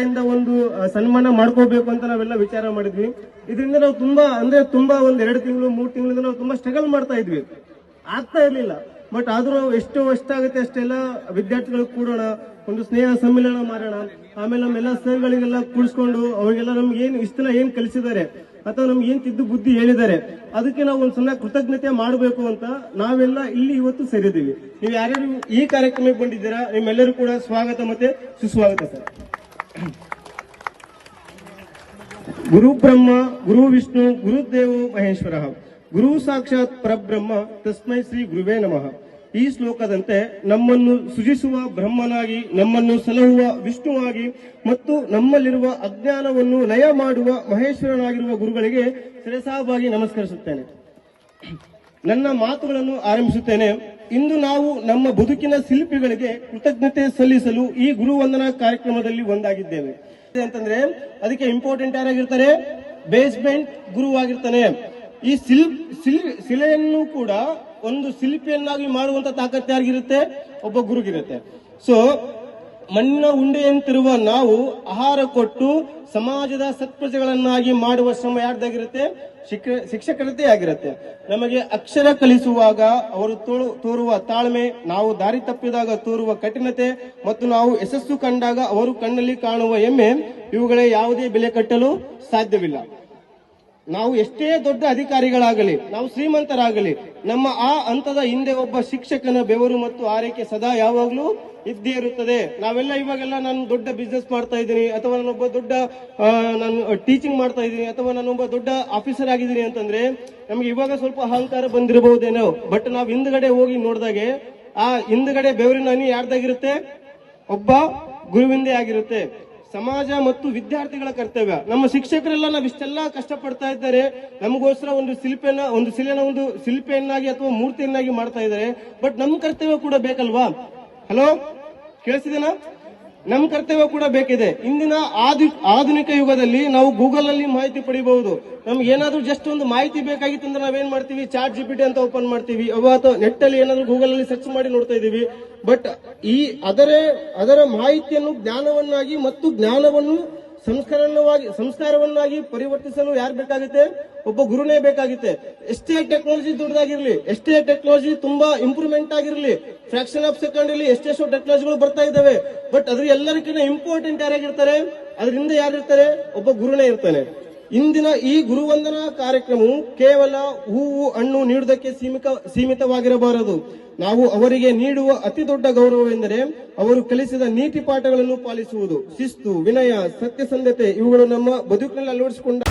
ಕಡೆಯಿಂದ ಒಂದು ಸನ್ಮಾನ ಮಾಡ್ಕೋಬೇಕು ಅಂತ ನಾವೆಲ್ಲ ವಿಚಾರ ಮಾಡಿದ್ವಿ. ಇದರಿಂದ ನಾವು ತುಂಬಾ, ಅಂದ್ರೆ ತುಂಬಾ ಒಂದ್ ಎರಡು ತಿಂಗಳು, ಮೂರು ತಿಂಗಳಿಂದ ನಾವು ತುಂಬಾ ಸ್ಟ್ರಗಲ್ ಮಾಡ್ತಾ ಇದ್ವಿ. ಆಗ್ತಾ ಇರ್ಲಿಲ್ಲ. ಬಟ್ ಆದ್ರೂ ಎಷ್ಟು ಎಷ್ಟಾಗುತ್ತೆ ಅಷ್ಟೆಲ್ಲ ವಿದ್ಯಾರ್ಥಿಗಳು ಕೂಡೋಣ, ಒಂದು ಸ್ನೇಹ ಸಮ್ಮೇಳನ ಮಾಡೋಣ. ಆಮೇಲೆ ನಮ್ಮೆಲ್ಲ ಸರ್ಗಳಿಗೆಲ್ಲ ಕೂಡಿಸ್ಕೊಂಡು, ಅವರಿಗೆಲ್ಲ ನಮ್ಗೆ ಏನು ಇಷ್ಟೆಲ್ಲ ಏನ್ ಕಲಿಸಿದ್ದಾರೆ ಅಥವಾ ನಮ್ಗೆ ಏನ್ ತಿದ್ದು ಬುದ್ಧಿ ಹೇಳಿದ್ದಾರೆ, ಅದಕ್ಕೆ ನಾವು ಒಂದು ಸಣ್ಣ ಕೃತಜ್ಞತೆ ಮಾಡಬೇಕು ಅಂತ ನಾವೆಲ್ಲ ಇಲ್ಲಿ ಇವತ್ತು ಸೇರಿದ್ದೀವಿ. ನೀವು ಯಾರ್ಯಾರು ಈ ಕಾರ್ಯಕ್ರಮಕ್ಕೆ ಬಂದಿದ್ದೀರಾ ನಿಮ್ಮೆಲ್ಲರೂ ಕೂಡ ಸ್ವಾಗತ ಮತ್ತೆ ಸುಸ್ವಾಗತ ಸರ್. ಗುರು ಬ್ರಹ್ಮ, ಗುರು ವಿಷ್ಣು ಗುರುದೇವ ಮಹೇಶ್ವರ. ಗುರು ಸಾಕ್ಷಾತ್ ಪರಬ್ರಹ್ಮ, ತಸ್ಮೈ ಶ್ರೀ ಗುರುವೇ ನಮಃ. ಈ ಶ್ಲೋಕದಂತೆ ನಮ್ಮನ್ನು ಸೃಜಿಸುವ ಬ್ರಹ್ಮನಾಗಿ, ನಮ್ಮನ್ನು ಸಲಹುವ ವಿಷ್ಣುವಾಗಿ ಮತ್ತು ನಮ್ಮಲ್ಲಿರುವ ಅಜ್ಞಾನವನ್ನು ಲಯ ಮಾಡುವ ಮಹೇಶ್ವರನಾಗಿರುವ ಗುರುಗಳಿಗೆ ಶಿರಸಾವಾಗಿ ನಮಸ್ಕರಿಸುತ್ತೇನೆ. ನನ್ನ ಮಾತುಗಳನ್ನು ಆರಂಭಿಸುತ್ತೇನೆ. ಇಂದು ನಾವು ನಮ್ಮ ಬದುಕಿನ ಶಿಲ್ಪಿಗಳಿಗೆ ಕೃತಜ್ಞತೆ ಸಲ್ಲಿಸಲು ಈ ಗುರುವಂದನಾ ಕಾರ್ಯಕ್ರಮದಲ್ಲಿ ಒಂದಾಗಿದ್ದೇವೆ. ಅಂತಂದ್ರೆ ಅದಕ್ಕೆ ಇಂಪಾರ್ಟೆಂಟ್ ಯಾರಾಗಿರ್ತಾರೆ? ಬೇಸ್ಮೆಂಟ್ ಗುರುವಾಗಿರ್ತಾನೆ ಈ ಶಿಲ್ ಶಿಲ್, ಶಿಲೆಯನ್ನು ಕೂಡ ಒಂದು ಶಿಲ್ಪಿಯನ್ನಾಗಿ ಮಾಡುವಂತ ತಾಕತ್ತು ಯಾರಿಗಿರುತ್ತೆ? ಒಬ್ಬ ಗುರುಗಿರುತ್ತೆ. ಸೊ ಮಣ್ಣಿನ ಉಂಡೆಯಂತಿರುವ ನಾವು ಆಹಾರ ಕೊಟ್ಟು ಸಮಾಜದ ಸತ್ಪ್ರಜೆಗಳನ್ನಾಗಿ ಮಾಡುವ ಶ್ರಮ ಯಾರ್ದಾಗಿರುತ್ತೆ? ಶಿಕ್ಷ- ಶಿಕ್ಷಕರದ್ದೇ ಆಗಿರುತ್ತೆ. ನಮಗೆ ಅಕ್ಷರ ಕಲಿಸುವಾಗ ಅವರು ತೋರು- ತೋರುವ ತಾಳ್ಮೆ, ನಾವು ದಾರಿ ತಪ್ಪಿದಾಗ ತೋರುವ ಕಠಿಣತೆ ಮತ್ತು ನಾವು ಯಶಸ್ಸು ಕಂಡಾಗ ಅವರು ಕಣ್ಣಲ್ಲಿ ಕಾಣುವ ಹೆಮ್ಮೆ ಇವುಗಳೇ ಯಾವುದೇ ಬೆಲೆ ಕಟ್ಟಲು ಸಾಧ್ಯವಿಲ್ಲ. ನಾವು ಎಷ್ಟೇ ದೊಡ್ಡ ಅಧಿಕಾರಿಗಳಾಗಲಿ, ನಾವು ಶ್ರೀಮಂತರಾಗಲಿ, ನಮ್ಮ ಆ ಹಂತದ ಹಿಂದೆ ಒಬ್ಬ ಶಿಕ್ಷಕನ ಬೆವರು ಮತ್ತು ಆರೈಕೆ ಸದಾ ಯಾವಾಗಲೂ ಇದ್ದೇ ಇರುತ್ತದೆ. ನಾವೆಲ್ಲ ಇವಾಗೆಲ್ಲ ನಾನು ದೊಡ್ಡ ಬಿಸ್ನೆಸ್ ಮಾಡ್ತಾ ಇದ್ದೀನಿ, ಅಥವಾ ನಾನೊಬ್ಬ ದೊಡ್ಡ ನಾನು ಟೀಚಿಂಗ್ ಮಾಡ್ತಾ ಇದ್ದೀನಿ, ಅಥವಾ ನಾನೊಬ್ಬ ದೊಡ್ಡ ಆಫೀಸರ್ ಆಗಿದ್ದೀನಿ ಅಂತಂದ್ರೆ, ನಮ್ಗೆ ಇವಾಗ ಸ್ವಲ್ಪ ಅಹಂಕಾರ ಬಂದಿರಬಹುದೇನೋ. ಬಟ್ ನಾವು ಹಿಂದ್ಗಡೆ ಹೋಗಿ ನೋಡಿದಾಗೆ, ಆ ಹಿಂದ್ಗಡೆ ಬೆವರಿನ ಹನಿ ಯಾರ್ದಾಗಿರುತ್ತೆ? ಒಬ್ಬ ಗುರುವಿಂದೇ ಆಗಿರುತ್ತೆ. ಸಮಾಜ ಮತ್ತು ವಿದ್ಯಾರ್ಥಿಗಳ ಕರ್ತವ್ಯ. ನಮ್ಮ ಶಿಕ್ಷಕರೆಲ್ಲ ನಾವು ಇಷ್ಟೆಲ್ಲ ಕಷ್ಟಪಡ್ತಾ ಇದ್ದಾರೆ. ನಮಗೋಸ್ಕರ ಒಂದು ಶಿಲ್ಪೆನ ಒಂದು ಶಿಲೆನ, ಒಂದು ಶಿಲ್ಪೆಯನ್ನಾಗಿ ಅಥವಾ ಮೂರ್ತಿಯನ್ನಾಗಿ ಮಾಡ್ತಾ ಇದ್ದಾರೆ. ಬಟ್ ನಮ್ಮ ಕರ್ತವ್ಯ ಕೂಡ ಬೇಕಲ್ವಾ? ಹಲೋ ಕೇಳಿಸಿದೇನಾ ನಮ್ಮ ಕರ್ತವ್ಯ ಕೂಡ ಬೇಕಿದೆ. ಇಂದಿನ ಆಧು- ಆಧುನಿಕ ಯುಗದಲ್ಲಿ ನಾವು ಗೂಗಲ್ ಅಲ್ಲಿ ಮಾಹಿತಿ ಪಡಿಬಹುದು. ನಮ್ಗೆ ಏನಾದ್ರೂ ಜಸ್ಟ್ ಒಂದು ಮಾಹಿತಿ ಬೇಕಾಗಿತ್ತು ಅಂದ್ರೆ ನಾವೇನ್ ಮಾಡ್ತೀವಿ? ಚಾಟ್ ಜಿಪಿಟಿ ಅಂತ ಓಪನ್ ಮಾಡ್ತೀವಿ. ಅಥವಾ ನೆಟ್ ಅಲ್ಲಿ ಏನಾದ್ರೂ ಗೂಗಲ್ ಅಲ್ಲಿ ಸರ್ಚ್ ಮಾಡಿ ನೋಡ್ತಾ ಇದೀವಿ ಬಟ್ ಈ ಅದರ ಅದರ ಮಾಹಿತಿಯನ್ನು ಜ್ಞಾನವನ್ನಾಗಿ ಮತ್ತು ಜ್ಞಾನವನ್ನು ಸಂಸ್ಕರಣವಾಗಿ, ಸಂಸ್ಕಾರವನ್ನಾಗಿ ಪರಿವರ್ತಿಸಲು ಯಾರು ಬೇಕಾಗುತ್ತೆ? ಒಬ್ಬ ಗುರುನೇ ಬೇಕಾಗುತ್ತೆ. ಎಷ್ಟೇ ಟೆಕ್ನಾಲಜಿ ದೊಡ್ಡದಾಗಿರ್ಲಿ ಎಷ್ಟೇ ಟೆಕ್ನಾಲಜಿ ತುಂಬಾ ಇಂಪ್ರೂವ್ಮೆಂಟ್ ಆಗಿರ್ಲಿ ಫ್ರಾಕ್ಷನ್ ಆಫ್ ಸೆಕೆಂಡ್ ಅಲ್ಲಿ ಎಷ್ಟೆಷ್ಟೋ ಟೆಕ್ನಾಲಜಿಗಳು ಬರ್ತಾ ಇದ್ದಾವೆ ಬಟ್ ಅದ್ರ ಎಲ್ಲರಿಗಿಂತ ಇಂಪಾರ್ಟೆಂಟ್ ಯಾರಾಗಿರ್ತಾರೆ? ಅದರಿಂದ ಯಾರಿರ್ತಾರೆ? ಒಬ್ಬ ಗುರುನೇ ಇರ್ತಾನೆ. ಇಂದಿನ ಈ ಗುರುವಂದನಾ ಕಾರ್ಯಕ್ರಮವು ಕೇವಲ ಹೂವು, ಹಣ್ಣು ನೀಡುವುದಕ್ಕೆ ಸೀಮಿತ ಸೀಮಿತವಾಗಿರಬಾರದು. ನಾವು ಅವರಿಗೆ ನೀಡುವ ಅತಿ ದೊಡ್ಡ ಗೌರವವೆಂದರೆ ಅವರು ಕಲಿಸಿದ ನೀತಿ ಪಾಠಗಳನ್ನು ಪಾಲಿಸುವುದು. ಶಿಸ್ತು, ವಿನಯ ಸತ್ಯಸಂಧತೆ ಇವುಗಳು ನಮ್ಮ ಬದುಕಿನಲ್ಲಿ ಅಳವಡಿಸಿಕೊಂಡ